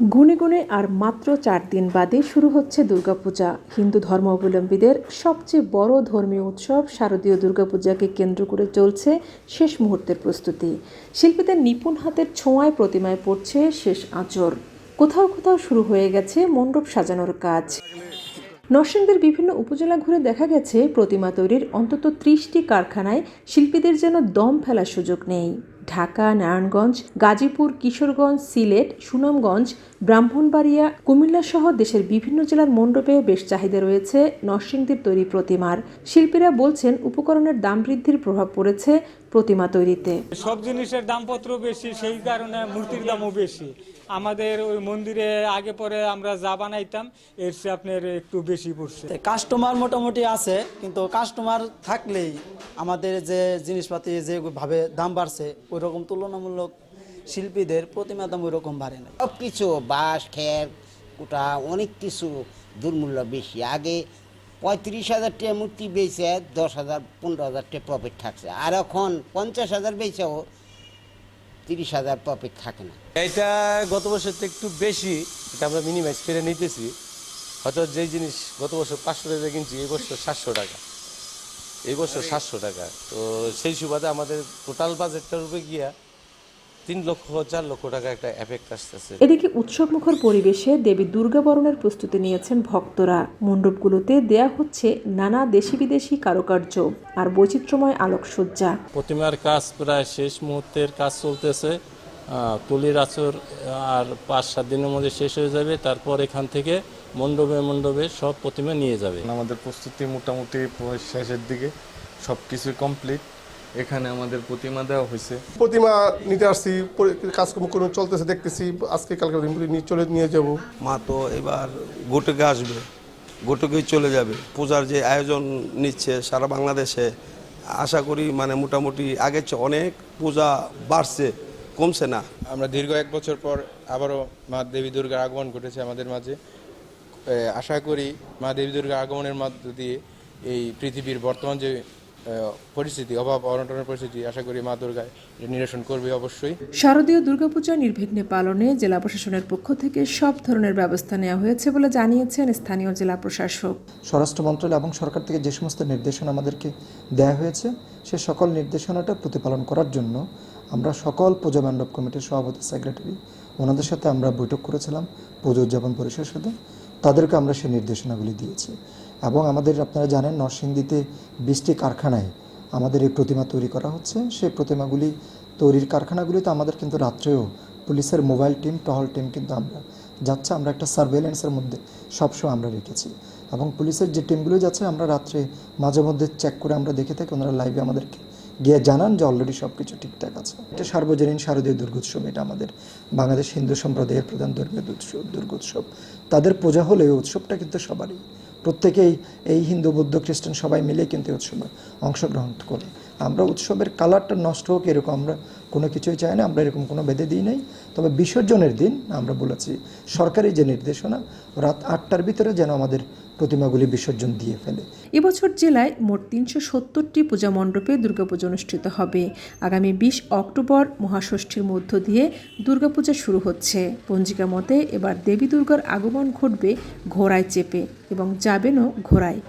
গুনে গুনে আর মাত্র চার দিন বাদে শুরু হচ্ছে দুর্গাপূজা। হিন্দু ধর্মাবলম্বীদের সবচেয়ে বড় ধর্মীয় উৎসব শারদীয় দুর্গাপূজাকে কেন্দ্র করে চলছে শেষ মুহূর্তের প্রস্তুতি। শিল্পীদের নিপুণ হাতের ছোঁয়ায় প্রতিমায় পড়ছে শেষ আঁচর কোথাও কোথাও শুরু হয়ে গেছে মণ্ডপ সাজানোর কাজ। নরসিংদের বিভিন্ন উপজেলা ঘুরে দেখা গেছে প্রতিমা তৈরির অন্তত ত্রিশটি কারখানায় শিল্পীদের যেন দম ফেলার সুযোগ নেই। ঢাকা নারায়ণগঞ্জ গাজীপুর কিশোরগঞ্জ সিলেট সুনামগঞ্জ ব্রাহ্মণবাড়িয়া কুমিল্লা সহ দেশের বিভিন্ন জেলার মণ্ডপে বেশ চাহিদা রয়েছে নরসিংদীর তৈরি প্রতিমার। শিল্পীরা বলছেন উপকরণের দাম বৃদ্ধির প্রভাব পড়েছে প্রতিমা তৈরিতে। সব জিনিসের দামপত্র বেশি সেই কারণে মূর্তির দামও বেশি। আমাদের ওই মন্দিরে আগে পরে আমরা যা বানাইতাম এর চেয়ে আপনার একটু বেশি পড়ছে। কাস্টমার মোটামুটি আছে কিন্তু কাস্টমার থাকলেই আমাদের যে জিনিসপাতি যেভাবে দাম বাড়ছে ওই রকম তুলনামূলক শিল্পীদের প্রতিমা দাম ওই রকম বাড়ে না সব কিছু বাঁশ খের কুটা অনেক কিছু দুর্মূল্য বেশি। আগে পঁয়ত্রিশ হাজার টাকা মূর্তি বেচে দশ হাজার পনেরো হাজার টাকা প্রফিট থাকছে। আর এখন পঞ্চাশ হাজার বেচেও তিরিশ হাজার প্রফিট থাকে না। এটা গত বছর তো একটু বেশি এটা আমরা মিনিমাইজ করে নিতেছি। হয়তো যেই জিনিস গত বছর পাঁচশো টাকা কিনছি এই বছর সাতশো টাকা। এই বছর সাতশো টাকা। তো সেই সুবাদে আমাদের টোটাল বাজেটটার উপরে গিয়া তিন লক্ষ চার লক্ষ টাকা একটা এফেক্ট আসতেছে। এদিকে উৎসবমুখর পরিবেশে দেবী দুর্গা বরণের প্রস্তুতি নিয়েছেন ভক্তরা। মণ্ডপগুলোতে দেয়া হচ্ছে নানা দেশি বিদেশি কারুকার্য আর বৈচিত্র্যময় আলোকসজ্জা। প্রতিমার কাজ প্রায় শেষ মুহূর্তের কাজ চলতেছে। তুলির আচর আর পাঁচ সাত দিনের মধ্যে শেষ হয়ে যাবে। তারপর এখান থেকে মণ্ডপে মণ্ডপে সব প্রতিমা নিয়ে যাবে। আমাদের প্রস্তুতি মোটামুটি শেষের দিকে সব কিছুই কমপ্লিট এখানে আমাদের প্রতিমা দেওয়া হয়েছে। প্রতিমা নিতে আসছি কাজকর্ম করে চলতেছে দেখতেছি আজকে কালকে নিয়ে চলে নিয়ে যাব। মা তো এবার গোটকে আসবে গোটকেই চলে যাবে। পূজার যে আয়োজন নিচ্ছে সারা বাংলাদেশে আশা করি মানে মোটামুটি আগের চেয়ে অনেক পূজা বাড়ছে কমছে না। আমরা দীর্ঘ এক বছর পর আবারও মা দেবী দুর্গার আগমন ঘটেছে আমাদের মাঝে। আশা করি মা দেবী দুর্গা আগমনের মধ্য দিয়ে এই পৃথিবীর বর্তমান যে পরিস্থিতি অভাব অনটনের পরিস্থিতি আশা করি মা দুর্গা নিরসন করবে অবশ্যই। শারদীয় দুর্গাপূজা নির্বিঘ্নে পালনে জেলা প্রশাসনের পক্ষ থেকে সব ধরনের ব্যবস্থা নেওয়া হয়েছে বলে জানিয়েছেন স্থানীয় জেলা প্রশাসক। স্বরাষ্ট্র মন্ত্রণালয় এবং সরকার থেকে যে সমস্ত নির্দেশনা আমাদেরকে দেওয়া হয়েছে সে সকল নির্দেশনাটা প্রতিপালন করার জন্য আমরা সকল পূজা মণ্ডপ কমিটির সভাপতি সেক্রেটারি ওনাদের সাথে আমরা বৈঠক করেছিলাম পুজো উদযাপন পরিষদের সাথে। তাদেরকে আমরা সেই নির্দেশনাগুলি দিয়েছি। এবং আমাদের, আপনারা জানেন, নরসিংদীতে বৃষ্টি কারখানায় আমাদের এই প্রতিমা তৈরি করা হচ্ছে। সেই প্রতিমাগুলি তৈরির কারখানাগুলিতে আমাদের কিন্তু রাত্রেও পুলিশের মোবাইল টিম, টহল টিম কিন্তু আমরা যাচ্ছে। আমরা একটা সার্ভেলেন্সের মধ্যে সবসময় আমরা রেখেছি। এবং পুলিশের যে টিমগুলো যাচ্ছে, আমরা রাত্রে মাঝে মধ্যে চেক করে আমরা দেখে থাকি। ওনারা লাইভে আমাদেরকে গিয়ে জানান যে অলরেডি সব কিছু ঠিকঠাক আছে। এটা সার্বজনীন শারদীয় দুর্গোৎসব, এটা আমাদের বাংলাদেশ হিন্দু সম্প্রদায়ের প্রধান ধর্মীয় উৎসব দুর্গোৎসব। তাদের পূজা হলে এই উৎসবটা কিন্তু সবারই। প্রত্যেকেই এই হিন্দু, বৌদ্ধ, খ্রিস্টান সবাই মিলে কিন্তু উৎসবে অংশগ্রহণ করে। আমরা উৎসবের কালারটা নষ্ট হোক এরকম আমরা কোনো কিছুই চাই না, আমরা এরকম কোনো বেঁধে দিই নাই। তবে বিসর্জনের দিন আমরা বলেছি, সরকারি যে নির্দেশনা, রাত আটটার ভিতরে যেন আমাদের প্রতিমাগুলি বিসর্জন দিয়ে ফেলে। এবছর জেলায় মোট তিনশো সত্তরটি পূজা মণ্ডপে দুর্গাপূজা অনুষ্ঠিত হবে। আগামী বিশ অক্টোবর মহাষষ্ঠীর মধ্য দিয়ে দুর্গাপূজা শুরু হচ্ছে। পঞ্জিকা মতে এবার দেবী দুর্গার আগমন ঘটবে ঘোড়ায় চেপে এবং যাবেনও ঘোড়ায়।